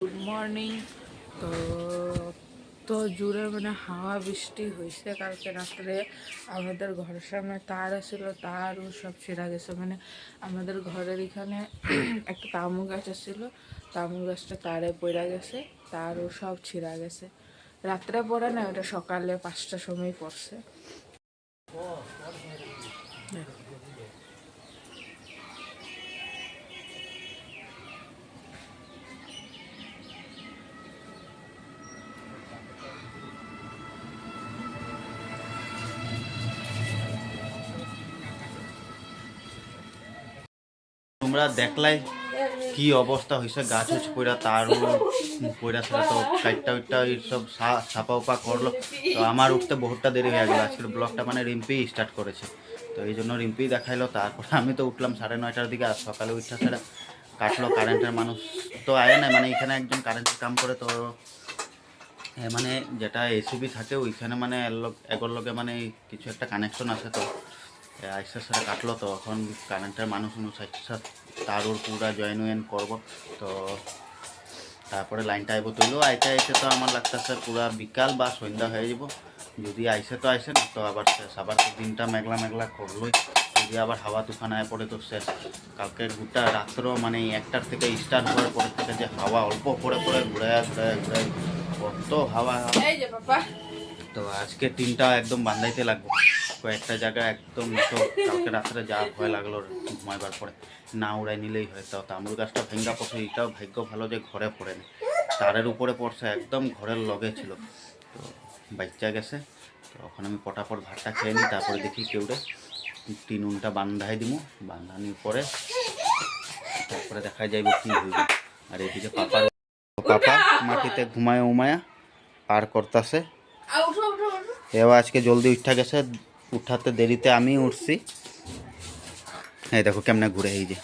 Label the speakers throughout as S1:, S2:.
S1: Good morning তো তো জুড়ে মানে হাওয়া বৃষ্টি হয়েছে কালকে রাত্রে। আমাদের ঘরের সামনে তার ছিল তারও সব ছিঁড়া গেছে। মানে আমাদের ঘরের এখানে একটা তামু গাছ ছিল তামু গাছটা তারে পড়া গেছে তারও সব ছিঁড়া গেছে। রাত্রে পড়ে না ওটা সকালে পাঁচটার সময় পড়ছে।
S2: তোমরা দেখলাই কি অবস্থা হয়েছে গাছ উছ পইরা তার পইরা ছাড়া তো সাইডটা উইটটা সব ছাপা উপা করল। তো আমার উঠতে বহুতটা দেরি হয়ে গেল, আজকের ব্লগটা মানে রিম্পি স্টার্ট করেছে। তো এই জন্য রিম্পি দেখাইলো, তারপরে আমি তো উঠলাম সাড়ে নয়টার দিকে, আর সকালে উঠা ছাড়া কাটলো, কারেন্টের মানুষ তো আয় না মানে এখানে একজন কারেন্টের কাম করে, তো মানে যেটা এসিবি থাকে, ওইখানে মানে এগোর লগে মানে কিছু একটা কানেকশন আছে তো। আইসা সাথে কাটলো তো এখন কারেন্টের মানুষ মানুষ আইসা তার ওর পুরা জয়েন ওয়েন করব। তো তারপরে লাইনটা আইব তুইলেও আইতে আইতে তো আমার লাগতেছে পুরা বিকাল বা সন্ধ্যা হয়ে যাব যদি আইসে তো আইসে না তো আবার শেষ। আবার তো দিনটা মেঘলা মেঘলা করলোই। যদি আবার হাওয়া তুফান আয় পড়ে তো শেষ। কালকে গোটা রাত্র মানে একটার থেকে স্টার্ট হওয়ার পরে থেকে যে হাওয়া অল্প পড়ে পড়ে ঘুরে ঘুরে ঘুরে কত হাওয়া। তো আজকে টিমটা একদম বান্ধাইতে লাগবে। কয়েকটা জায়গা একদম তো কালকে রাত্রে যা ভয় লাগল ঘুমাইবার পরে। না উড়াই নিলেই হয়। তাও তামরু গাছটা ভেঙ্গা পড়ছে এটাও ভাগ্য ভালো যে ঘরে পড়ে না তারের উপরে পড়ছে একদম ঘরের লগে ছিল। তো বাচ্চা গেছে। তো ওখানে আমি পটাপট ভাতটা খেয়ে নিই তারপরে দেখি কেউরে তিন উনটা বান্ধাই দিব বান্ধানির পরে তারপরে দেখা যাইব কি হইব। আর এদিকে পাপার পাপা মাটিতে ঘুমায় উমায়া পার করতেছে। এও আজকে জলদি উঠা গেছে। উঠাতে দেরিতে আমি উঠছি। এই দেখো কেমনে ঘুরে, এই যে।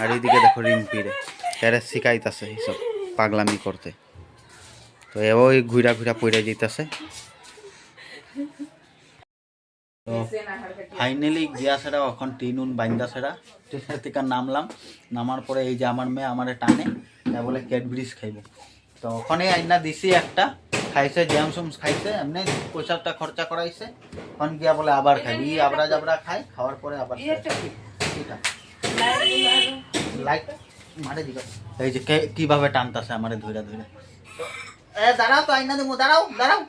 S2: আর এইদিকে দেখো রিম্পি রে এরা শিখাইতাছে এইসব পাগলামি করতে। তো এও ঘুরা ঘুরা পড়ে যাইতাছে। তো ফাইনালি গিয়া সেটা এখন টিন উন বাইন্দা সেটা ট্রেনের থেকে নামলাম, নামার পরে এই যে আমার মেয়ে আমারে টানে তা বলে ক্যাডবেরিজ খাইব। তো ওখানে আইনা দিছি একটা। খাইছে জ্যাম সুমস খাইছে এমনি পয়সাটা খরচা করাইছে। এখন গিয়া বলে আবার খাবি ই আবরা জাবরা খাই খাওয়ার পরে আবার
S1: লাইট
S2: মারে দিবে এই যে কীভাবে টানতাছে আমারে ধইরা ধইরা। এ দাঁড়াও তো আইনা দেবো দাঁড়াও দাঁড়াও।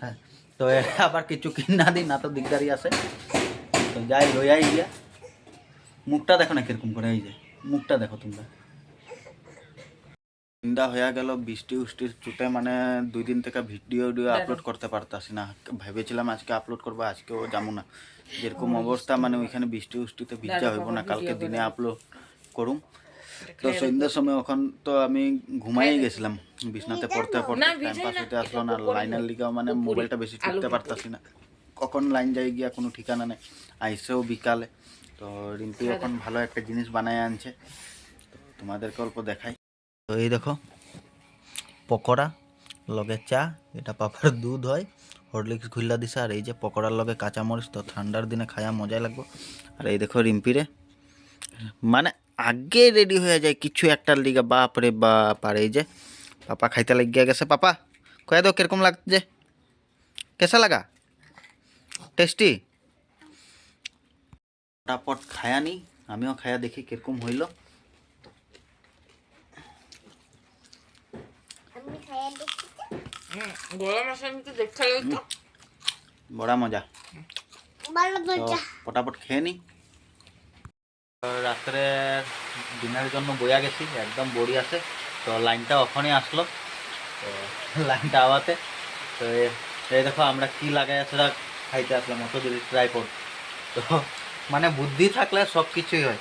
S2: হ্যাঁ তো আবার কিছু কিনা দিই না তো দিকদারি আছে। তো যাই রইয়াই গিয়া। মুখটা দেখো না কীরকম করে এই যে মুখটা দেখো তোমরা। সন্ধ্যা হয়ে গেল বৃষ্টি উষ্টির চুটে মানে দুই দিন থেকে ভিডিও ভিডিও আপলোড করতে পারতাছি না। ভেবেছিলাম আজকে আপলোড করব আজকেও যাব না। যেরকম অবস্থা মানে ওইখানে বৃষ্টি উষ্টিতে ভিজা হইব না কালকে দিনে আপলোড করুম। তো সন্ধ্যার সময় ওখান তো আমি ঘুমাই গেছিলাম বিছনাতে পড়তে পড়তে টাইম পাস হতে আসলো না লাইনের লিগেও মানে মোবাইলটা বেশি টিপতে পারতাছি না। কখন লাইন যাই গিয়া কোনো ঠিকানা নেই। আইসেও বিকালে। তো রিম্পি এখন ভালো একটা জিনিস বানায় আনছে। তো তোমাদেরকে অল্প দেখাই। তো এই দেখো, পকোড়া, লগে চা, এটা পাপার দুধ হয়, হরলিক্স খুললা দিছে, আর এই যে পকোড়ার লগে কাঁচামরিচ, তো ঠান্ডার দিনে খায়া মজাই লাগবো। আর এই দেখো রিম্পিরে মানে আগে রেডি হয়ে যায় কিছু একটার লিগে, বাপ রে বাপ, আর এই যে পাপা খাইতে লাগিয়া গেছে। পাপা কয়ে দাও, কীরকম লাগছে? কেসা লাগা? টেস্টি? ফটাফট খায়া নি, আমিও খায়া দেখি কীরকম হইল
S1: গরম আসে আমি তো দেখতে গেল তো
S2: বড়া মজা। ফটাফট খেয়ে নি। রাত্রে ডিনারের জন্য বইয়া গেছি একদম বড়ি আছে। তো লাইনটা ওখানে আসলো তো লাইনটা আওয়াতে। তো এই দেখো আমরা কি লাগাই সেটা খাইতে আসলাম অত যদি ট্রাই ট্রাইপড তো মানে বুদ্ধি থাকলে সব কিছুই হয়।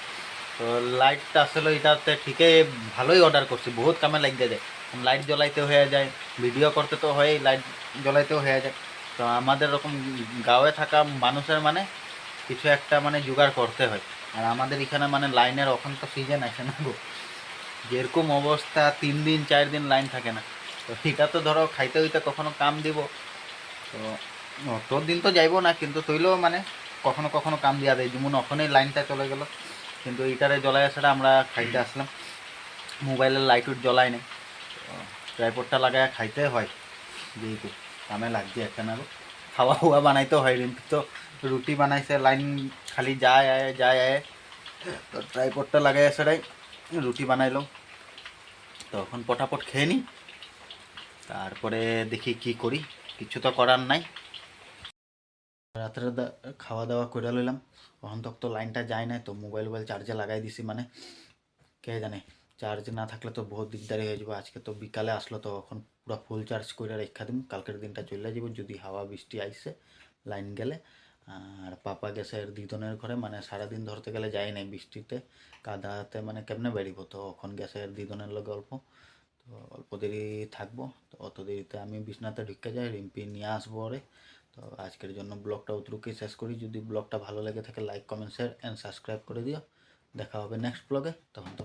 S2: তো লাইটটা আসলে এটাতে ঠিকই ভালোই অর্ডার করছি। বহুত কামে লাগিয়ে যায় লাইট জ্বলাইতে হয়ে যায় ভিডিও করতে তো হয় লাইট জ্বলাইতেও হয়ে যায়। তো আমাদের এরকম গাঁয়ে থাকা মানুষের মানে কিছু একটা মানে জোগাড় করতে হয়। আর আমাদের এখানে মানে লাইনের ওখান তো সিজন আছে না গো। যেরকম অবস্থা, তিন দিন, চার দিন লাইন থাকে না। তো এটা তো ধরো খাইতে হইতে কখনো কাম দিব। তো অত দিন তো যাইবো না, কিন্তু তৈলেও মানে কখনো কখনো কাম দিয়া দেয়। যেমন ওখানেই লাইনটা চলে গেল। কিন্তু ইটারে জ্বলাই আসাটা আমরা খাইতে আসলাম। মোবাইলের লাইট উট জ্বলাই নেই। ট্রাইপডটা লাগায় খাইতে হয়, যেহেতু কামে লাগছে একটা না খাওয়া হুয়া বানাইতে হয় রিম্পি তো, রুটি বানাইছে, লাইন খালি যায় আয় যায় আয়। তো ট্রাইপডটা লাগাই আসাটাই রুটি বানাইলাম। তো এখন পটাপট খেয়ে নিই তারপরে দেখি কি করি। কিছু তো করার নাই। রাত্রে দা- খাওয়া দাওয়া করে লইলাম। তখন তো লাইনটা যায় না তো মোবাইল মোবাইল চার্জে লাগাই দিছি মানে। কে জানে চার্জ না থাকলে তো বহুত দিকদারি হয়ে যাবে। আজকে তো বিকালে আসলো তো এখন পুরো ফুল চার্জ করে রেখা দিম। কালকের দিনটা চলে যাব যদি হাওয়া বৃষ্টি আইসে লাইন গেলে। আর পাপা গেছে দিদনের ঘরে মানে সারাদিন ধরতে গেলে যাই নাই বৃষ্টিতে। কাদাতে মানে কেমনে বেরিব তো এখন গেছে দিদনের লগে অল্প। তো অল্প দেরি থাকব, তো অত দেরিতে আমি বিছনাতে ঢুকে যাই, রিম্পি নিয়ে আসব ওরে। তো আজকের জন্য ব্লগটা অতটুকুই শেষ করি। যদি ব্লগটা ভালো লেগে থাকে like comment share and subscribe করে দিও। দেখা হবে নেক্সট ব্লগে তখন তো